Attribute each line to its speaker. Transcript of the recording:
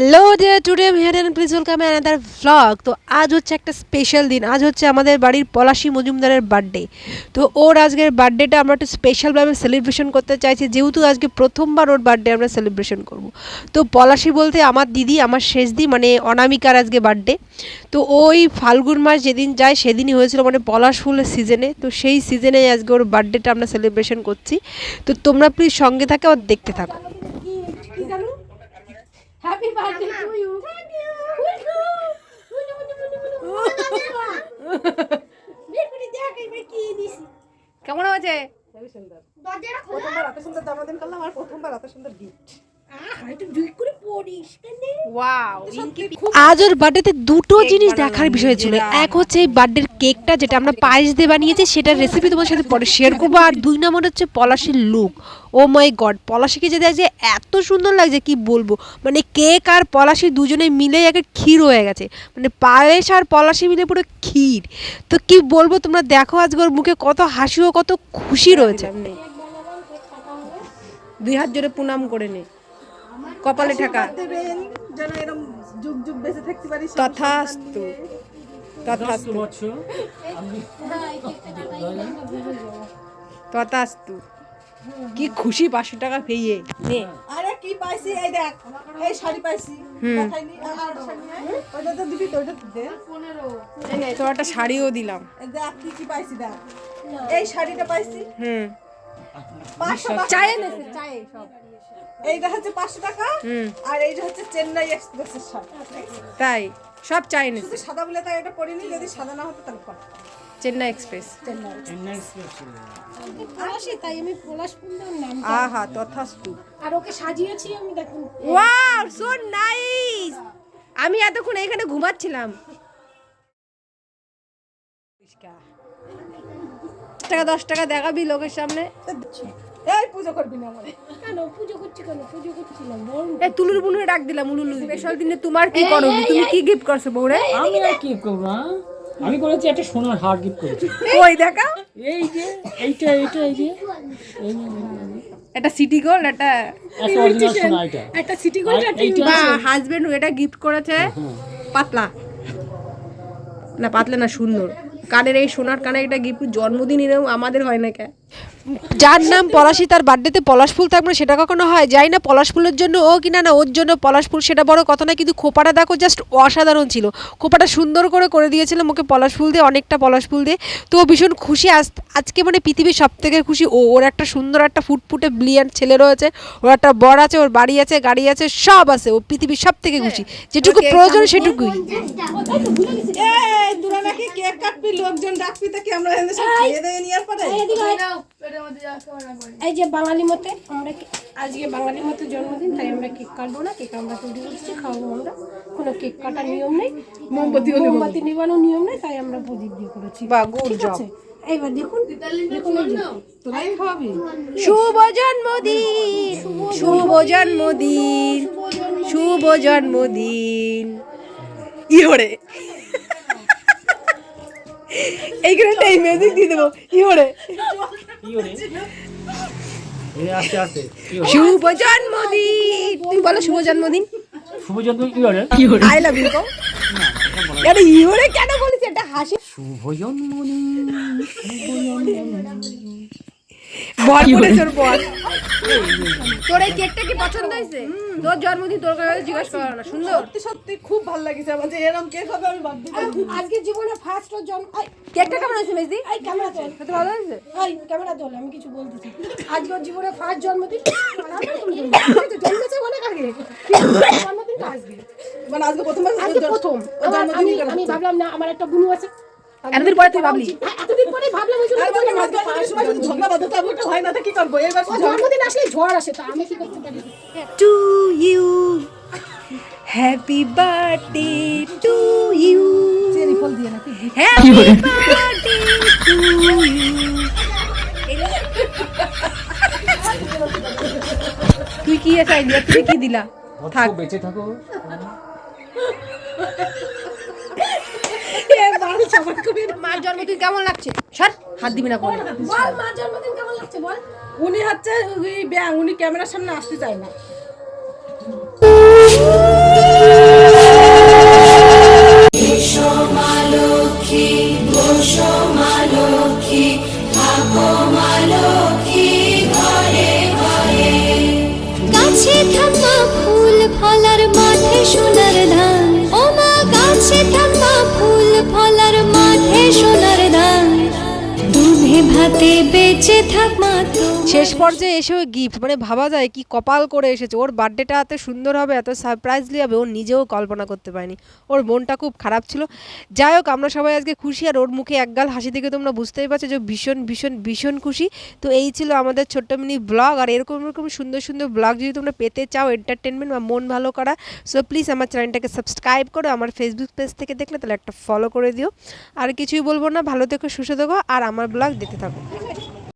Speaker 1: Hello dear today here and please welcome another vlog তো আজ হচ্ছে একটা স্পেশাল দিন। আজ হচ্ছে আমাদের বাড়ির পলাশী মজুমদারের বার্থডে তো ওর আজকের বার্থডেটা আমরা একটু স্পেশালভাবে সেলিব্রেশন করতে চাইছি। যেহেতু আজকে প্রথমবার ওর বার্থডে আমরা সেলিব্রেশন করব। তো পলাশী বলতে আমার দিদি, আমার শেষ দি মানে অনামিকার আজকে বার্থডে তো ওই ফাল্গুন মাস যেদিন যায়, সেদিনই হয়েছিল মানে পলাশ ফুলের সিজনে তো সেই সিজনে আজকে ওর বার্থডেটা আমরা সেলিব্রেশন করছি। তো তোমরা প্লিজ সঙ্গে থাকো আর দেখতে থাকো।
Speaker 2: হ্যাপি বার্থডে টু ইউ
Speaker 1: কেমন হয়েছে
Speaker 3: প্রথমবার এত সুন্দর জন্মদিন করলাম আর প্রথমবার এত সুন্দর গিফট
Speaker 1: আজ ওর বার্থডেতে দুটো জিনিস দেখার বিষয় ছিল। এক হচ্ছে এই বার্থডের কেকটা যেটা আমরা পায়েস দিয়ে বানিয়েছি সেটার রেসিপি তোমার সাথে পরে শেয়ার করব। আর দুই নম্বর হচ্ছে পলাশির লুক ও মাই গড পলাশিকে যে দেখছে এত সুন্দর লাগছে কি বলব? মানে কেক আর পলাশি দুজনে মিলে একটা ক্ষীর হয়ে গেছে। মানে পায়েস আর পলাশি মিলে পুরো ক্ষীর। তো কি বলব তোমরা দেখো আজকে ওর মুখে কত হাসি ও কত খুশি রয়েছে। দুই হাত জোরে প্রণাম করে নে। কপালে ঠাকা।
Speaker 3: দেবেন যেন এরকম যুগ যুগ বেঁচে থাকতে পারি
Speaker 1: তথাস্তু। তথাস্তু। তথাস্তু। কি খুশি পাঁচশো টাকা পেয়ে। নে।
Speaker 3: আরে কি পাইছি? এই দেখ এই শাড়ি পাইছি? ওইটা তো দিবি তো ওইটা তো দে।
Speaker 1: নে, একটা শাড়িও দিলাম।
Speaker 3: এই দেখ কি কি পাইছি দেখ। এই শাড়িটা পাইছি।
Speaker 1: হুম। চায়ে নেছে চায়ে সব।
Speaker 3: এইটা হচ্ছে পাঁচশো টাকা আর এইটা হচ্ছে চেন্নাই এক্সপ্রেসের
Speaker 1: তাই সব
Speaker 3: শুধু সাদা বলে তাই এটা যদি সাদা না হতো তাহলে পর
Speaker 1: চেন্নাই এক্সপ্রেস।
Speaker 3: চেন্নাই
Speaker 2: পলাশি তাই আমি পলাশ ফুলদার নাম
Speaker 1: আহা তথাস্তু।
Speaker 2: আর ওকে সাজিয়েছি আমি দেখুন।
Speaker 1: ওয়াও সো নাইস আমি এতক্ষণ এখানে ঘুমাচ্ছিলাম। টাকা দশ টাকা দেখাবি লোকের সামনে?
Speaker 3: এই পুজো করবি না আমারে।
Speaker 2: কেন? পুজো করছি কেন? পুজো করছি
Speaker 1: এই তুলুর বুনুরে ডাক দিলাম উলুলু স্পেশাল দিনে তোমার কি করো? তুমি কি গিফট করছ বউরে?
Speaker 4: আমি আর কি করব আমি করেছি একটা সোনার হার গিফট করেছি।
Speaker 1: ওই দেখা?
Speaker 4: এই যে এইটা এইটা এই যে।
Speaker 1: একটা সিটি গোল্ড একটা
Speaker 4: একটা
Speaker 2: একটা সিটি গোল্ড
Speaker 1: বা হাজবেন্ড এটা গিফট করেছে। পাতলা। না পাতলা না সুন্দর। কানের এই সোনার কানে একটা গিফট জন্মদিন এরকম আমাদের হয় না কে? যার নাম পলাশি তার বার্থডেতে পলাশ ফুল থাকবে না সেটা কখনো হয়? যাই না পলাশ ফুলের জন্য ও কিনা না ওর জন্য পলাশ ফুল সেটা বড় কথা না কিন্তু খোপাটা দেখো জাস্ট অসাধারণ ছিল। খোপাটা সুন্দর করে করে দিয়েছিলাম ওকে পলাশ ফুল দিয়ে অনেকটা পলাশ ফুল দিয়ে। তো ও ভীষণ খুশি আজ আজকে মানে পৃথিবীর সব থেকে খুশি। ও ওর একটা সুন্দর একটা ফুটফুটে ব্লিয়ান্ট ছেলে রয়েছে ওর একটা বর আছে ওর বাড়ি আছে গাড়ি আছে সব আছে ও পৃথিবীর সব থেকে খুশি। যেটুকু প্রয়োজন সেটুকুই।
Speaker 3: লোকজন ডাকবি তাকে আমরা
Speaker 2: এই যে বাঙালি মতে আমরা আজকে বাঙালি মতে জন্মদিন তাই আমরা কেক কাটবো না। কেক আমরা তৈরি করছি খাওয়াবো আমরা। কোনো কেক কাটার নিয়ম নেই। মোমবাতি মোমবাতি নিবানোর নিয়ম নেই তাই আমরা প্রদীপ দিয়ে করেছি।
Speaker 1: বা গুড
Speaker 2: ঠিক আছে? এইবার দেখুন
Speaker 3: তোরাই খাওয়াবি?
Speaker 1: শুভ জন্মদিন! শুভ জন্মদিন। শুভ জন্মদিন! ইহরে এইখানে একটা মিউজিক দিয়ে দেবো। ইহরে শুভ জন্মদিন। তুমি বলো শুভ জন্মদিন।
Speaker 4: শুভ জন্ম কি ওরে
Speaker 1: আই লাভ ইউ আরে ইহরে কেন বলিস এটা হাসি।
Speaker 4: শুভ জন্মদিন
Speaker 1: বল বলে তোর বল তোর এই কেকটা কি পছন্দ হয়েছে? তোর জন্মদিন তোর কাছে জিজ্ঞাসা করা না সুন্দর।
Speaker 3: সত্যি সত্যি খুব ভালো লাগছে আমার যে এরকম কেক হবে আমি পারিনি।
Speaker 2: আজকে জীবনে ফার্স্ট ওর জন্ম
Speaker 1: কেকটা কেমন হয়েছে মেজদি?
Speaker 2: এই ক্যামেরা তোল।
Speaker 1: খেতে ভালো হয়েছে?
Speaker 2: এই ক্যামেরা তোল আমি কিছু বলতেছি। আজকে ওর জীবনে ফার্স্ট জন্মদিন। তো জন্মেছে অনেক আগে। জন্মদিনটা আজকে।
Speaker 3: মানে আজকে প্রথমবার
Speaker 2: আজকে প্রথম। আমি আমি ভাবলাম না আমার একটা বুনু আছে।
Speaker 1: এতদিন পরে তুই ভাবলি?
Speaker 2: এতদিন পরে ভাবলাম ওই
Speaker 3: সময় ঝগড়া বাঁধতে হবে ওটা হয় না তো কি করব? এবার
Speaker 2: জন্মদিন আসলে ঝড় আসে তা আমি কি করতে পারি?
Speaker 1: To you. Happy birthday to you.
Speaker 3: Cherry ফল দিয়ে নাকি?
Speaker 1: Happy birthday to you. তুই কি আইডিয়া তুই কি দিলা? থাক।
Speaker 4: বেঁচে থাকো।
Speaker 1: মার জন্মদিন কেমন লাগছে? সর হাত দিবি না
Speaker 2: বল মা জন্মদিন কেমন লাগছে বল?
Speaker 3: উনি হচ্ছে ব্যাং উনি ক্যামেরার সামনে আসতে চায় না।
Speaker 5: ভাতে বেঁচে থাক মা তো।
Speaker 1: শেষ পর্যায়ে এসেও গিফট মানে ভাবা যায় কি কপাল করে এসেছে। ওর বার্থডেটা এত সুন্দর হবে, এত সারপ্রাইজলি হবে, ও নিজেও কল্পনা করতে পারেনি। ওর মনটা খুব খারাপ ছিল। যাই হোক, আমরা সবাই আজকে খুশি, আর ওর মুখে একগাল হাসি দেখে তোমরা বুঝতেই পারছ যে ভীষণ ভীষণ ভীষণ খুশি। তো এই ছিল আমাদের ছোট্ট মিনি ব্লগ আর এরকম এরকম সুন্দর সুন্দর ব্লগ যদি তোমরা পেতে চাও এন্টারটেনমেন্ট বা মন ভালো করা সো প্লিজ আমার চ্যানেলটাকে সাবস্ক্রাইব করো, আমার ফেসবুক পেজ থেকে দেখলে তাহলে একটা ফলো করে দিও। আর কিছুই বলব না, ভালো থেকো, সুস্থ থেকো, আর আমার ব্লগ দেখতে থাকো।